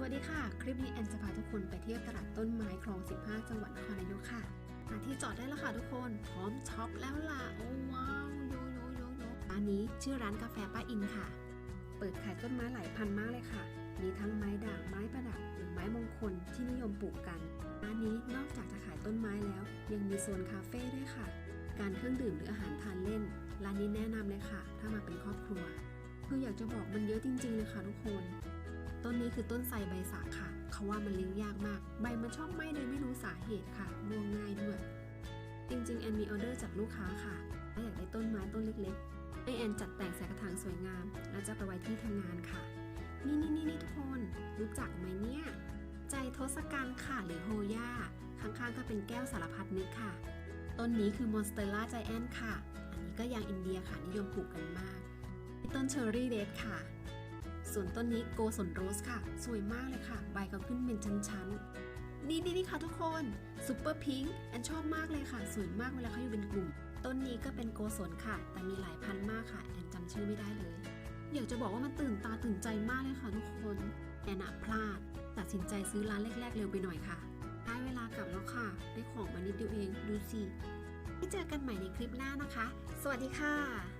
สวัสดีค่ะ คลิปนี้แอนจะพาทุกคนไปเที่ยวตลาดต้นไม้คลอง 15 จังหวัดนครนายกค่ะหาที่จอดได้แล้วค่ะทุกคน พร้อมช็อปแล้วล่ะ โอ้ว้าวโยโยโยโยร้านนี้ชื่อร้านกาแฟป้าอินค่ะ เปิดขายต้นไม้หลายพันมากเลยค่ะ มีทั้งไม้ด่างไม้ประดับหรือไม้มงคลที่นิยมปลูกกัน ร้านนี้นอกจากจะขายต้นไม้แล้ว ยังมีโซนคาเฟ่ด้วยค่ะ การเครื่องดื่มหรืออาหารทานเล่น ร้านนี้แนะนำเลยค่ะ ถ้ามาเป็นครอบครัว คืออยากจะบอกมันเยอะจริงๆเลยค่ะทุกคน นี้คือต้นไทรใบสักค่ะเขาว่ามันเลี้ยงยากมาก ใบมันชอบไหม้โดยไม่รู้สาเหตุค่ะร่วงง่ายด้วย จริงๆแอนมีออเดอร์จากลูกค้าค่ะถ้าอยากได้ต้นไม้ต้นเล็กๆให้แอนจัดแต่งใส่กระถางสวยงาม แล้วจะไปไว้ที่ทำงานค่ะ นี่นี่นี่นี่ทุกคนรู้จักไหมเนี่ย ใจทศกัณฐ์ค่ะหรือโฮย่าข้างๆก็เป็นแก้วสารพัดนึกค่ะ ต้นนี้คือมอนสเตอร่าใจแอนค่ะ อันนี้ก็ยางอินเดียค่ะนิยมปลูกกันมากต้นเชอร์รี่เรดค่ะ ส่วนต้นนี้โกสนโรสค่ะ สวยมากเลยค่ะ ใบก็ขึ้นเป็นชั้นๆ นี่นี่นี่ค่ะทุกคนซูเปอร์พิงค์แอนชอบมากเลยค่ะ สวยมากเวลาเขาอยู่เป็นกลุ่ม ต้นนี้ก็เป็นโกสนค่ะ แต่มีหลายพันมากค่ะ แอนจำชื่อไม่ได้เลยอยากจะบอกว่ามันตื่นตาตื่นใจมากเลยค่ะทุกคนแอนอะพลาด ตัดสินใจซื้อร้านแรก ๆ เร็วไปหน่อยค่ะ ได้เวลากลับแล้วค่ะ ได้ของมานิดเดียวเองดูสิไว้เจอกันใหม่ในคลิปหน้านะคะ สวัสดีค่ะ